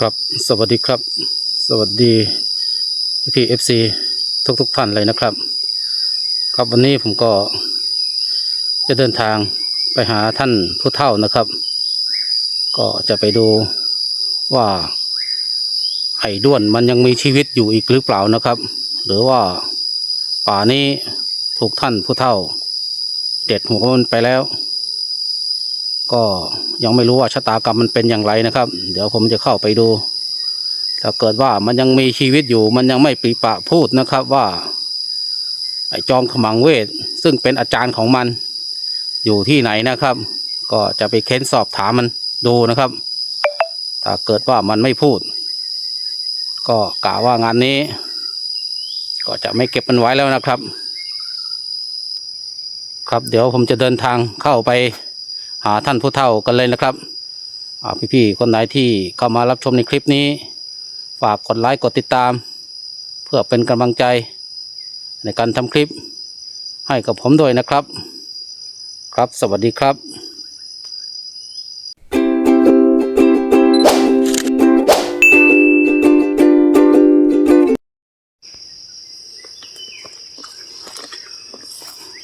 ครับสวัสดีครับ สวัสดีพี่เอฟซีทุกทุกท่านเลยนะครับ ครับวันนี้ผมก็จะเดินทางไปหาท่านผู้เฒ่านะครับ ก็จะไปดูว่าไอ้ด้วนมันยังมีชีวิตอยู่อีกหรือเปล่านะครับ หรือว่าป่านี้ถูกท่านผู้เฒ่า เด็ดหัวมันไปแล้ว ก็ยังไม่รู้ว่าชะตากรรมมันเป็นอย่างไรนะครับ เดี๋ยวผมจะเข้าไปดู ถ้าเกิดว่ามันยังมีชีวิตอยู่ มันยังไม่ปีปะพูดนะครับว่าไอ้จอมขมังเวท ซึ่งเป็นอาจารย์ของมัน อยู่ที่ไหนนะครับ ก็จะไปเค้นสอบถามมันดูนะครับ ถ้าเกิดว่ามันไม่พูด ก็กะว่างานนี้ ก็จะไม่เก็บมันไว้แล้วนะครับ ครับเดี๋ยวผมจะเดินทางเข้าไป ท่านผู้เฒ่ากันเลยนะครับอ่าพี่ๆคนไหนที่เข้ามารับชมในคลิปนี้ ฝากกดไลค์กดติดตาม เพื่อเป็นกำลังใจในการทำคลิปให้กับผมด้วยนะครับ ครับสวัสดีครับ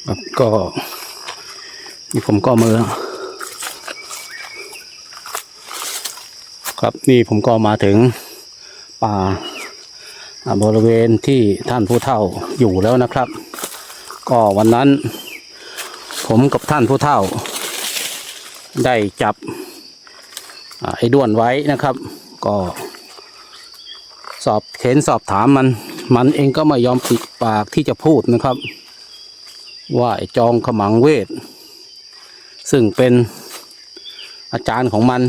ครับก็นี่ผมก็มือ ครับนี่ผมก็มาถึงป่าบริเวณที่ท่านผู้เฒ่าอยู่แล้วนะครับ ก็วันนั้น ผมกับท่านผู้เฒ่า ได้จับไอ้ด้วนไว้นะครับ ก็สอบเข็นสอบถามมัน มันเองก็ไม่ยอมปิดปากที่จะพูดนะครับ ว่าไอ้จองขมังเวท ซึ่งเป็นอาจารย์ของมัน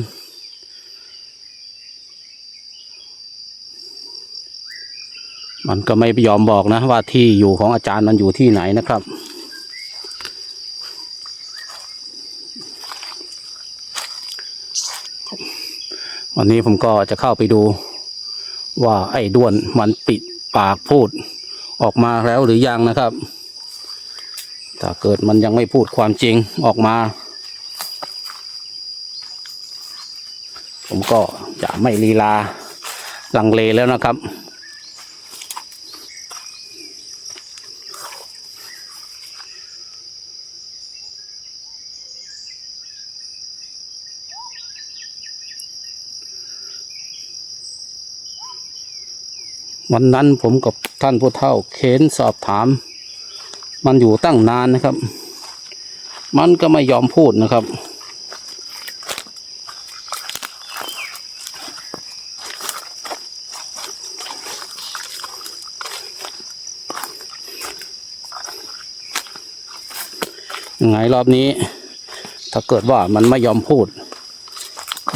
มันก็ไม่ยอมบอกนะว่าที่อยู่ของอาจารย์มันอยู่ที่ไหนนะครับ วันนี้ผมก็จะเข้าไปดูว่าไอ้ด้วนมันปิดปากพูดออกมาแล้วหรือยังนะครับ ถ้าเกิดมันยังไม่พูดความจริงออกมา ผมก็จะไม่ลีลาลังเลแล้วนะครับ วันนั้นผมกับท่านผู้เฒ่าเค้นสอบถาม มันอยู่ตั้งนานนะครับ มันก็ไม่ยอมพูดนะครับ ยังไงรอบนี้ ถ้าเกิดว่ามันไม่ยอมพูด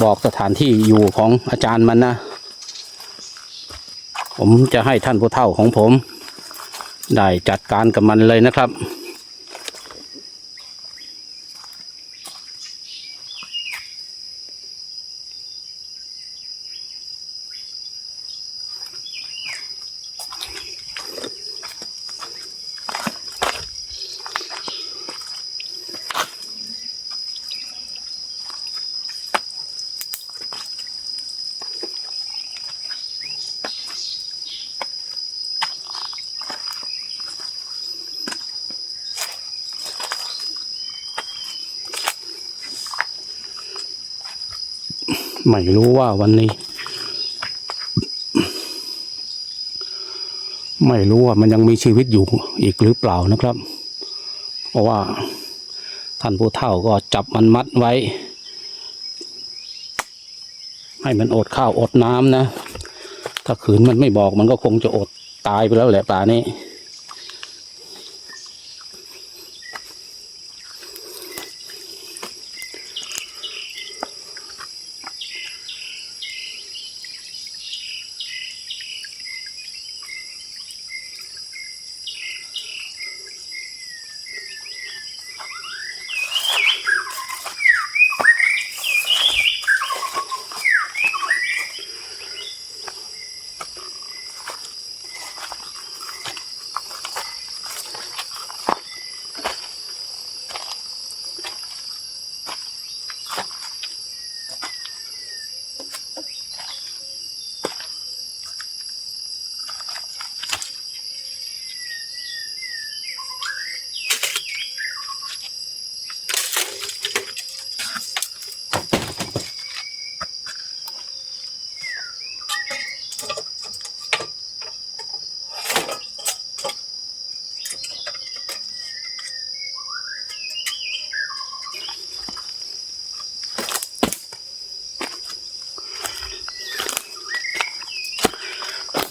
บอกสถานที่อยู่ของอาจารย์มันนะ ผมจะให้ท่านผู้เฒ่าของผม ได้จัดการกับมันเลยนะครับ ไม่รู้ว่าวันนี้ ไม่รู้ว่ามันยังมีชีวิตอยู่อีกหรือเปล่านะครับ เพราะว่าท่านผู้เฒ่าก็จับมันมัดไว้ ให้มันอดข้าวอดน้ำนะ ถ้าขืนมันไม่บอกมันก็คงจะอดตายไปแล้วแหละป่านี้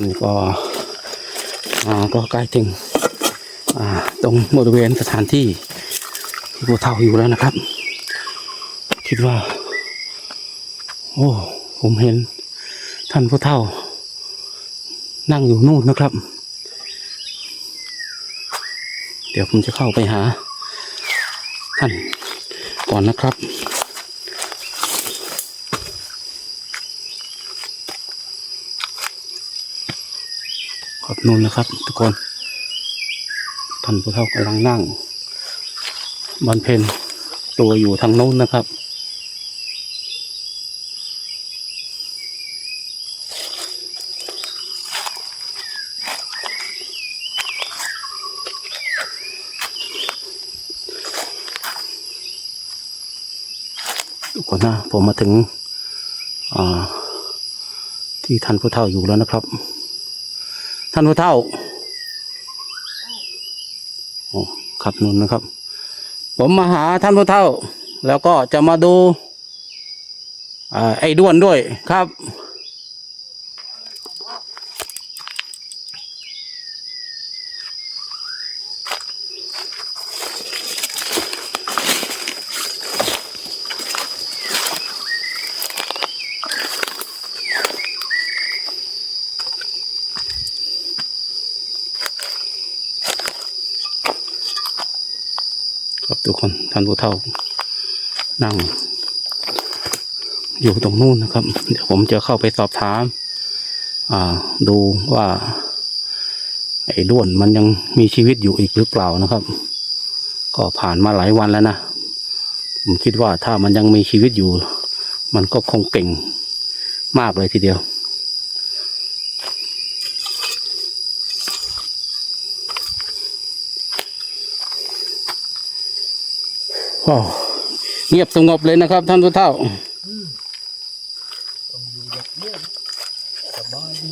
นี่ก็ก็ใกล้ถึงตรงบริเวณสถานที่ที่ผู้เฒ่าอยู่แล้วนะครับ คิดว่า โอ้ผมเห็นท่านผู้เฒ่า นั่งอยู่นู่นนะครับ เดี๋ยวผมจะเข้าไปหา ท่านก่อนนะครับ ขอบ นู่นนะครับทุกคน ท่านผู้เฒ่ากำลังนั่งบำเพ็ญตัวอยู่ทางโน้นนะครับ ทุกคนนะผมมาถึงที่ท่านผู้เฒ่าอยู่แล้วนะครับ ท่านผู้เฒ่าโอ้ครับนุ่นนะครับ ผมมาหาท่านผู้เฒ่า แล้วก็จะมาดูอไอ้ด้วนด้วยครับ ทุกคนท่านผู้เฒ่านั่ง อยู่ตรงนู้นนะครับ เดี๋ยวผมจะเข้าไปสอบถาม อ่า ดูว่า ไอ้ด้วนมันยังมีชีวิตอยู่อีกหรือเปล่านะครับ ก็ผ่านมาหลายวันแล้วนะผมคิดว่าถ้ามันยังมีชีวิตอยู่ มันก็คงเก่งมากเลยทีเดียว โอ้เงียบสงบเลยนะครับท่านผู้เฒ่าต้องอยู่แบบเงียบสบายดี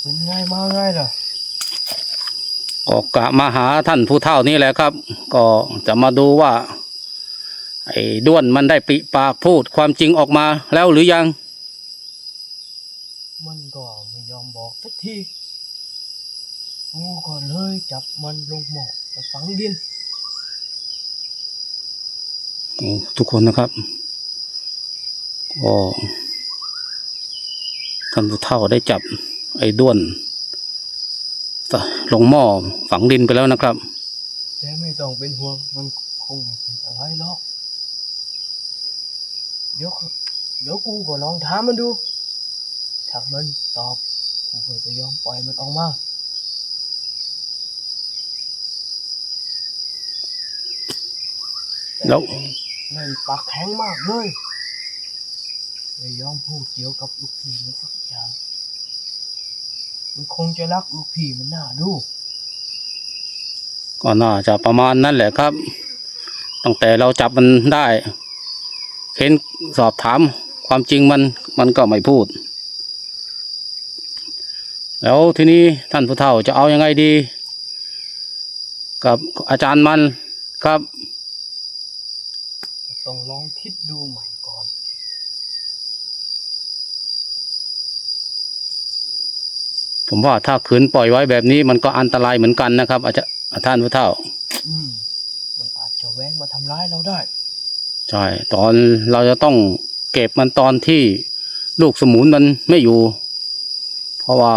เป็นไงมาไงล่ะก็กะมาหาท่านผู้เฒ่านี่แหละครับ ก็จะมาดูว่า ไอ้ด้วนมันได้ปริปากพูดความจริงออกมาแล้วหรือยัง มันก็ไม่ยอมบอกสักทีกูก็เลยจับมันลงหมอกไปฝังดินโอ้ทุกคนนะครับก็ท่านผู้เฒ่าได้จับไอ้ด้วนใส่ลงหม้อฝังดินไปแล้วนะครับ แต่ไม่ต้องเป็นห่วงมันคงไม่เป็นอะไรหรอก เดี๋ยวเดี๋ยวกูก็ลองถามมันดู ถ้ามันตอบ กูก็จะยอมปล่อยมันออกมา แล้วในปากแข็งมากเลยไม่ยอมพูดเกี่ยวกับลูกพี่มันสักอย่าง มันคงจะรักลูกพี่มันน่าดู ก็น่าจะประมาณนั้นแหละครับ ตั้งแต่เราจับมันได้ เค้นสอบถามความจริงมันมันก็ไม่พูด แล้วทีนี้ท่านผู้เฒ่าจะเอาอยัางไงดี กับอาจารย์มันครับก็ต้องลองคิดดูใหม่ก่อน ผมว่าถ้าขืนปล่อยไว้แบบนี้มันก็อันตรายเหมือนกันนะครับ อาจจะท่านผู้เฒ่า อืมมันอาจจะแว้งมาทำร้ายเราได้ ใช่ตอนเราจะต้องเก็บมันตอนที่ลูกสมุนมันไม่อยู่ เพราะว่า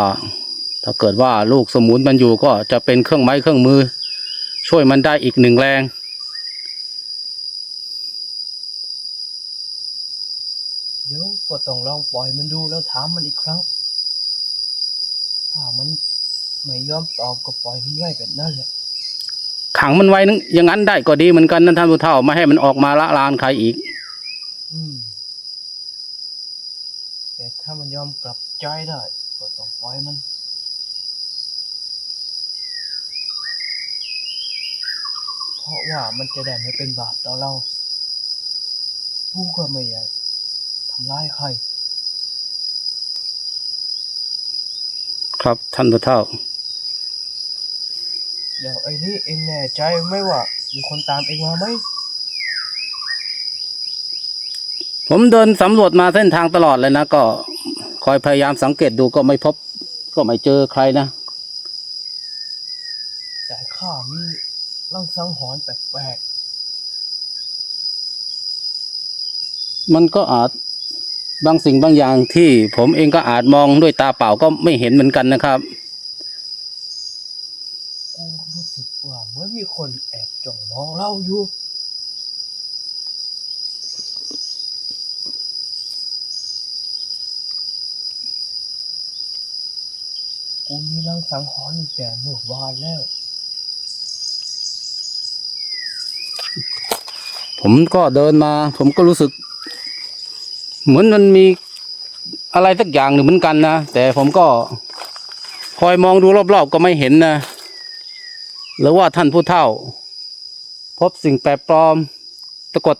ถ้าเกิดว่าลูกสมุนมันอยู่ก็จะเป็นเครื่องไม้เครื่องมือ ช่วยมันได้อีกหนึ่งแรงเดี๋ยวก็ต้องลองปล่อยมันดูแล้วถามมันอีกครั้ง ถ้ามันไม่ยอมตอบก็ปล่อยมันไว้แบบนั้นแหละ ขังมันไว้นึงอย่างนั้นได้ก็ดีเหมือนกันนะท่านผู้เฒ่าไม่ให้มันออกมาละลานใครอีกอืมแต่ถ้ามันยอมกลับใจได้ก็ต้องปล่อยมันเพราะว่ามันจะได้ไม่เป็นบาปต่อเรากูก็ไม่อยากทำร้ายใคร ครับท่านผู้เฒ่า เดี๋ยวไอ้นี่เองแน่ใจไหมว่ามีคนตามเองมาไหม ผมเดินสำรวจมาเส้นทางตลอดเลยนะก็คอยพยายามสังเกตดูก็ไม่พบ ก็ไม่เจอใครนะ แต่ข้ามีร่างสังหรณ์แปลกมันก็อาจบางสิ่งบางอย่างที่ผมเองก็อาจมองด้วยตาเปล่าก็ไม่เห็นเหมือนกันนะครับ ว่าเหมือนมีคนแอบจ้องมองเราอยู่ กูมีร่างสังหรณ์อยู่แต่เมื่อวานแล้ว ผมก็เดินมา ผมก็รู้สึก เหมือนมันมีอะไรสักอย่างหนึ่งเหมือนกันนะ แต่ผมก็คอยมองดูรอบๆก็ไม่เห็นนะ หรือว่าท่านผู้เฒ่า พบสิ่งแปลกปลอมสะกด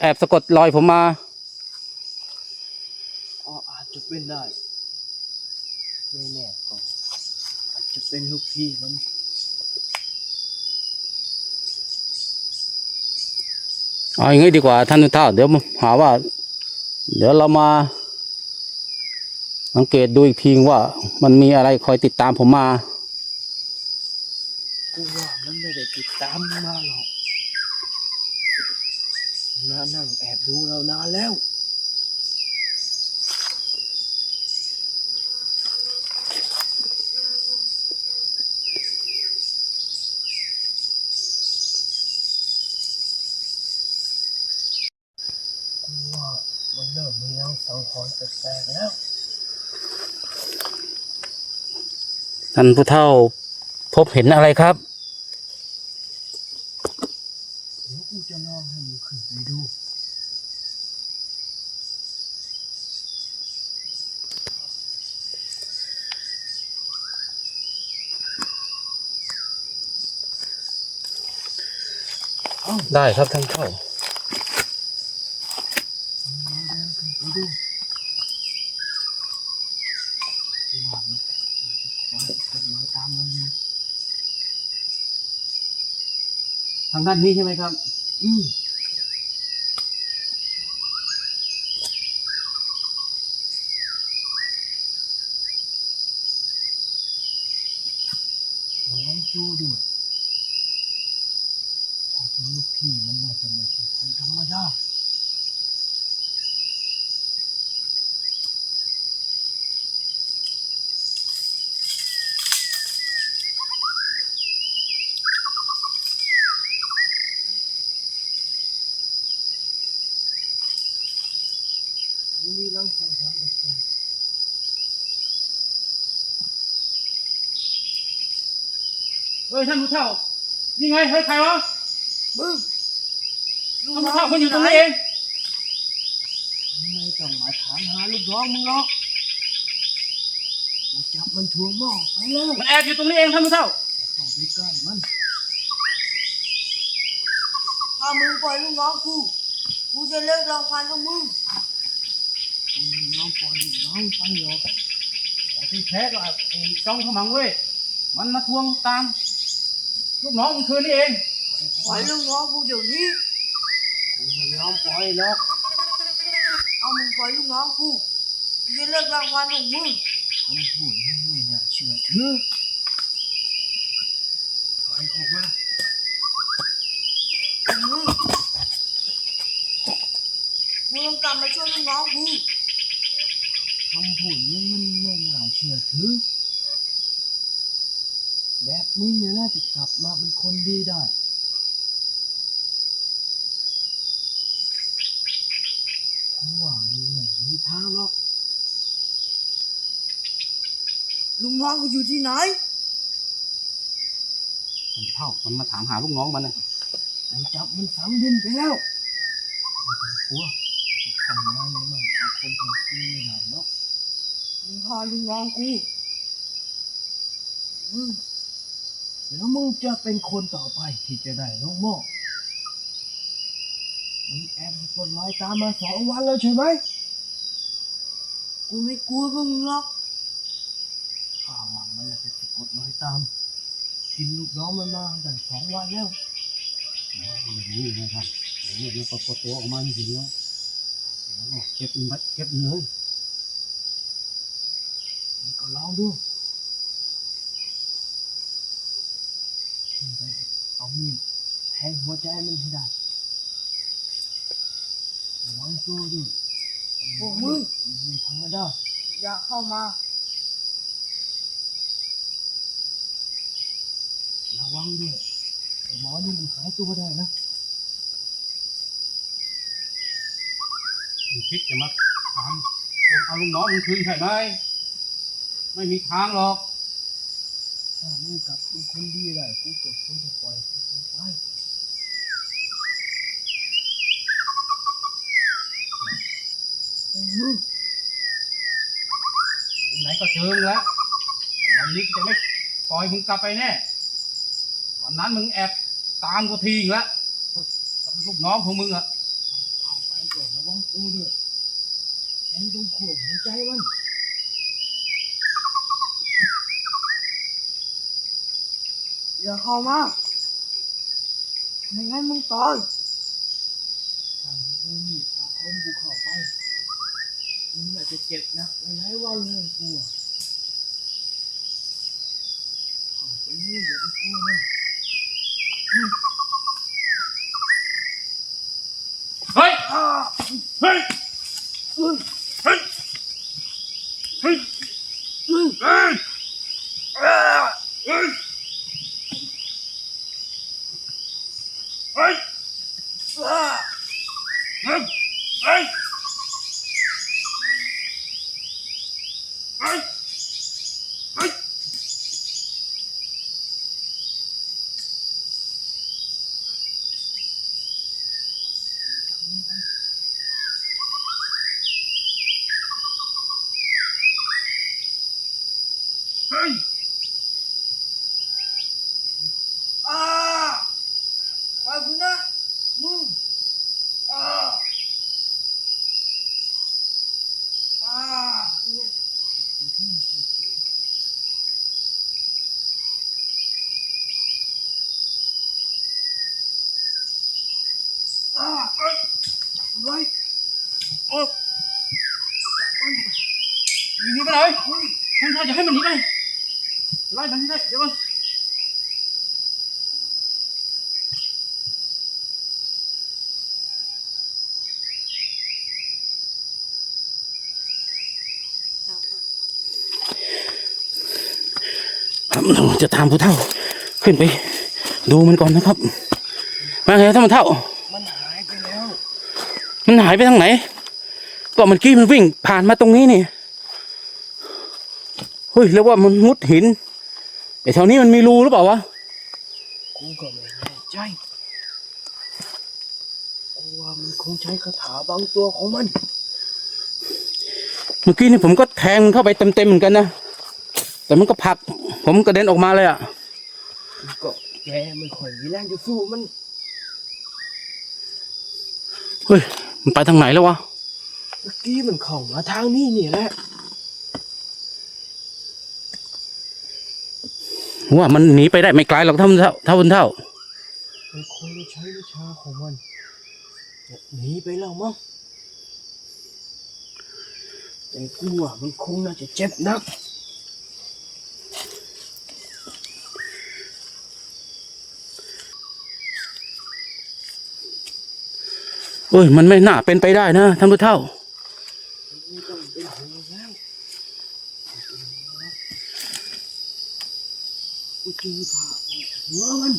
แอบสะกดรอยผมมาอ๋ออาจจะเป็นได้ไม่แน่ก็อาจจะเป็นลูกพี่มันเอาอย่างนี้ดีกว่าท่านผู้เฒ่าเดี๋ยวหาว่า เดี๋ยวเรามาสังเกตดูอีกทีว่ามันมีอะไรคอยติดตามผมมา กูว่ามันไม่ได้ติดตามมาหรอกนานั่งแอบดูเรานานแล้ว กูว่ามันเริ่มมีรังสังหรณ์แปลกๆแล้ว ท่านผู้เฒ่า พบเห็นอะไรครับเดี๋ยวกูจะลองให้มึงขึ้นไปดูได้ครับท่านผู้เฒ่าไปดูว่ามันมันจะคอยเป็นรอยตามเราอยู่ ทางด้านนี้ใช่ไหมครับ อืมระวังตัวด้วยถ้าเป็นลูกพี่มันน่าจะไม่ใช่คนธรรมดา มันมีรังสังหรณ์แปลก เฮ้ยท่านผู้เฒ่า นี่ไงเฮ้ยใครวะๆมึงท่านผู้เฒ่าคนอยู่ตรงนี้เอง ไม่ต้องมาถามหาลูกน้องมึงหรอกกูจับมันถ่วงหม้อไปแล้วมันแอบอยู่ตรงนี้เองท่านผู้เฒ่า ต้องไปใกล้มัน ถ้ามึงปล่อยลูกน้องกูกูจะเลิกรางวัลกับมึงกูไม่ยอมปล่อยลูกน้องไปหรอกแต่ที่แท้ก็ไอ้จ้องขมังเว้ย มันมาทวงตาม ลูกน้องมันคืนนี่เองปล่อยลูกน้องกูเดี๋ยวนี้กูไม่ยอมปล่อยหรอกเอามึงปล่อยลูกน้องกูกูจะเลิกรางวัลของมึงคำพูดมึงไม่น่าเชื่อถือถอยออกมามึงมึงต้องกลับมาช่วยลูกน้องกูคำพูดมึงมันไม่น่าเชื่อถือแบบ มึงเนี่ยน่าจะกลับมาเป็นคนดีได้ กูว่ามึงไม่มีทางหรอกลูกน้องกูอยู่ที่ไหนท่านผู้เฒ่ามันมาถามหาลูกน้องมันนะกูจับมันฝังดินไปแล้วไม่ต้องกลัวทำไมไม่มันเอาคนของกูไม่ได้หรอกมึงพาลูกน้องกูมึง แล้วมึงจะเป็นคนต่อไปที่จะได้น้องโม่มึงแอบมีคนลอยตามมาสองวันแล้วใช่ไหม กูไม่กลัวพวกมึงหรอกข้าว่ามันน่าจะสะกดรอยตามที่กินลูกน้องมันมาตั้งสองวันแล้วนี่นะครับนี่มันปรากฏตัวออกมาจริงๆแล้วแล้วก็เก็บมันเก็บมันเลยมันก็ลองดูไป เอามีดแทงหัวใจมันให้ได้ระวังตัวด้วยพวกมึงไม่ธรรมดาอย่าเข้ามาระวังด้วยไอ้หมอนี่มันหายตัวได้นะมึงคิดจะมาถามผมเอาลูกน้องมึงคืนใช่ไหมไม่มีทางหรอก ถ้ามึงกลับเป็นคนดีได้กูก็คงจะปล่อยมึงไปมึงไหนก็เจอมึงแล้ววันนี้จะไม่ปล่อยมึงกลับไปแน่วันนั้นมึงแอบตามกูทีอีกแล้วกับลูกน้องของมึงอะเอาไปก่อนระวังตัวด้วยแทงตรงขวบหัวใจมัน อย่าเข้ามาไม่งั้นมึงตายถ้ามึงได้มีดอาคมกูเข้าไป มึงอาจจะเจ็บหนักหลายๆวันเลยกูอะเอาไปเลยอย่าไปกลัวนะเฮ้ยเฮ้ย เฮ้ย เฮ้ย เฮ้ยเฮ้ย Hey! จะตามผู้เฒ่าขึ้นไป ดูมันก่อนนะครับ มาไงท่านผู้เฒ่า มันหายไปแล้ว มันหายไปทางไหน ก็เมื่อกี้มันวิ่งผ่านมาตรงนี้นี่เฮ้ยแล้วว่ามันมุดหินไอ้แถวนี้มันมีรูหรือเปล่าวะกูก็ไม่แน่ใจกูว่ามันคงใช้คาถาบางตัวของมัน เมื่อกี้นี่ผมก็แทงมันเข้าไปเต็มๆเหมือนกันนะ แต่มันก็ผลักผมกระเด็นออกมาเลยอะมันก็แกไม่ค่อยมีแรงจะสู้มัน เฮ้ย มันไปทางไหนแล้ววะ เมื่อกี้มันเข้ามาทางนี้นี่แหละว่ามันหนีไปได้ไม่ไกลหรอกท่านผู้เฒ่าท่านผู้เฒ่ามันคงจะใช้วิชาของมันจะหนีไปแล้วมั้งแต่กูว่ามันคงน่าจะเจ็บนัก เอ้ย มันไม่น่าเป็นไปได้นะท่านผู้เฒ่าไม่ต้องเป็นห่วงแล้วกูเจอผ่าหัวมัน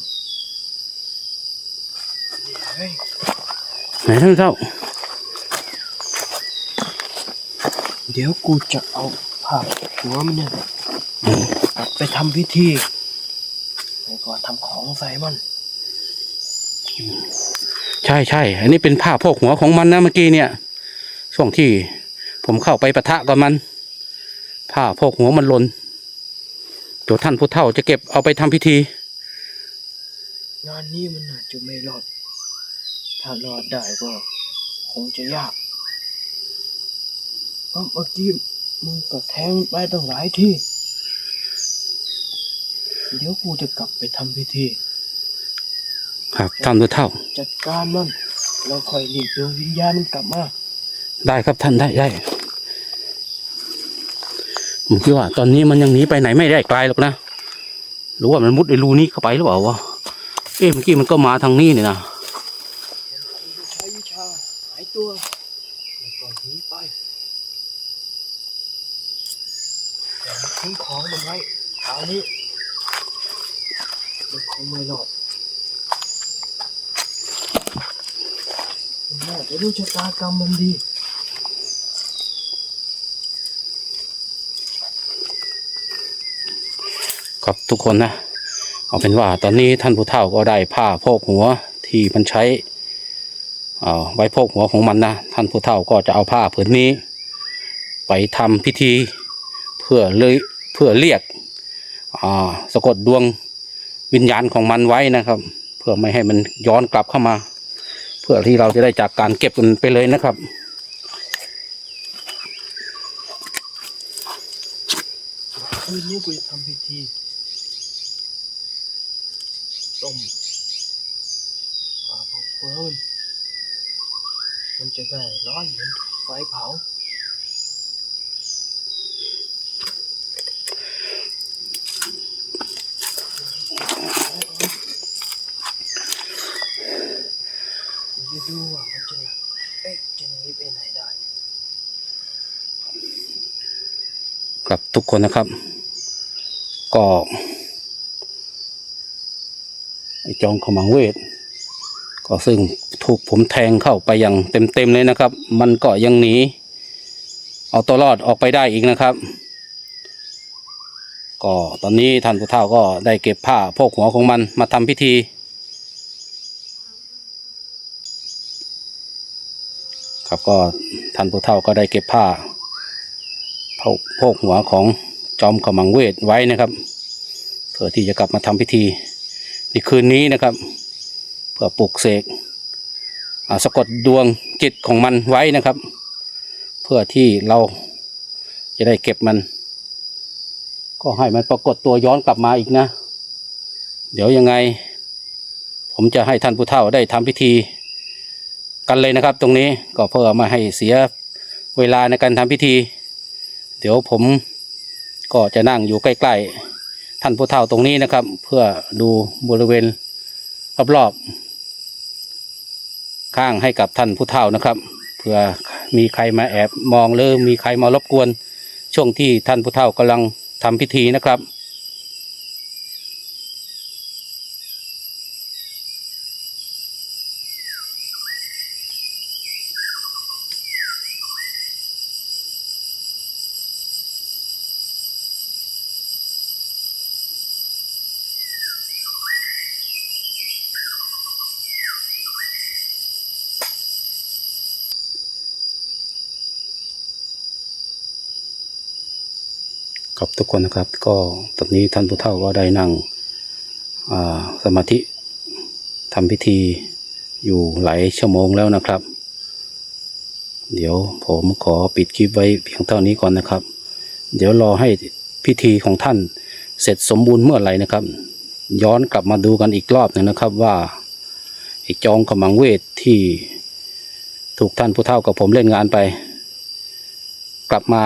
เฮ้ยไหนท่านผู้เฒ่า เดี๋ยวกูจะเอาผ้าหัวมันเนี่ยตัดไปทำพิธีแล้วก็ทำของใส่มัน ใช่ใช่อันนี้เป็นผ้าโพกหัวของมันนะเมื่อกี้เนี่ย ช่วงที่ผมเข้าไปปะทะกับมัน ผ้าโพกหัวมันล่นเดี๋ยวท่านผู้เฒ่าจะเก็บเอาไปทำพิธี งานนี้มันน่าจะไม่รอด ถ้ารอดได้ก็คงจะยากเพราะเมื่อกี้มึงก็แทงไปตั้งหลายที่ เดี๋ยวกูจะกลับไปทำพิธี ครับท่านผู้เฒ่า จัดการมันแล้วค่อยเรียกดวงวิญญาณมันกลับมาได้ครับท่านได้ได้ผมคิดว่า ตอนนี้มันยังหนีไปไหนไม่ได้ไกลหรอกนะหรือว่ามันมุดไอ้รูนี้เข้าไปหรือเปล่าวะเอ๊ะเมื่อกี้มันก็มาทางนี้นี่นะใช้วิชาหายตัวแล้วก็หนีไปแต่ทิ้งของมันไว้คราวนี้มันคงไม่รอด มันน่าจะรู้ชะตากรรมมันดีครับทุกคนนะ เอาเป็นว่าตอนนี้ท่านผู้เฒ่าก็ได้ผ้าโพกหัวที่มันใช้ไว้โพกหัวของมันนะ ท่านผู้เฒ่าก็จะเอาผ้าผืนนี้ ไปทำพิธีเพื่อเลยเพื่อเรียกสะกดดวงวิญญาณของมันไว้นะครับ เพื่อไม่ให้มันย้อนกลับเข้ามา พื่อที่เราจะได้จากการเก็บมันไปเลยนะครับ คืนนี้กูจะทำพิธีต้มปลาพกเฟิร์นมันจะได้ร้อนเหมือนไฟเผา ดูว่ามันจะเอ๊ะจะหนีไปไหนได้ กับทุกคนนะครับ ก็ไอจองขมังเวท ก็ซึ่งถูกผมแทงเข้าไปอย่างเต็มๆเลยนะครับ มันก็ยังหนี เอาตัวรอดออกไปได้อีกนะครับ ก็ตอนนี้ท่านผู้เฒ่าก็ได้เก็บผ้าโพกหัวของมันมาทำพิธี ครับก็ท่านผู้เฒ่าก็ได้เก็บผ้าโพกพกหัวของจอมขมังเวทไว้นะครับเพื่อที่จะกลับมาทำพิธีในคืนนี้นะครับ เพื่อปลุกเสกสะกดดวงจิตของมันไว้นะครับ เพื่อที่เราจะได้เก็บมัน ก็ให้มันปรากฏตัวย้อนกลับมาอีกนะ เดี๋ยวยังไง ผมจะให้ท่านผู้เฒ่าได้ทำพิธี กันเลยนะครับ ตรงนี้ก็เพื่อมาให้เสียเวลาในการทำพิธี เดี๋ยวผมก็จะนั่งอยู่ใกล้ๆท่านผู้เฒ่าตรงนี้นะครับ เพื่อดูบริเวณรอบๆข้างให้กับท่านผู้เฒ่านะครับเผื่อมีใครมาแอบมองหรือมีใครมารบกวน ช่วงที่ท่านผู้เฒ่ากำลังทำพิธีนะครับ ครับทุกคนนะครับ ก็ตอนนี้ท่านผู้เฒ่าก็ได้นั่งสมาธิทำพิธีอยู่หลายชั่วโมงแล้วนะครับ เดี๋ยวผมขอปิดคลิปไว้เพียงเท่านี้ก่อนนะครับ เดี๋ยวรอให้พิธีของท่านเสร็จสมบูรณ์เมื่อไหร่นะครับ ย้อนกลับมาดูกันอีกรอบหนึ่งนะครับว่าไอ้จองกำมังเวทที่ถูกท่านผู้เฒ่ากับผมเล่นงานไป กลับมา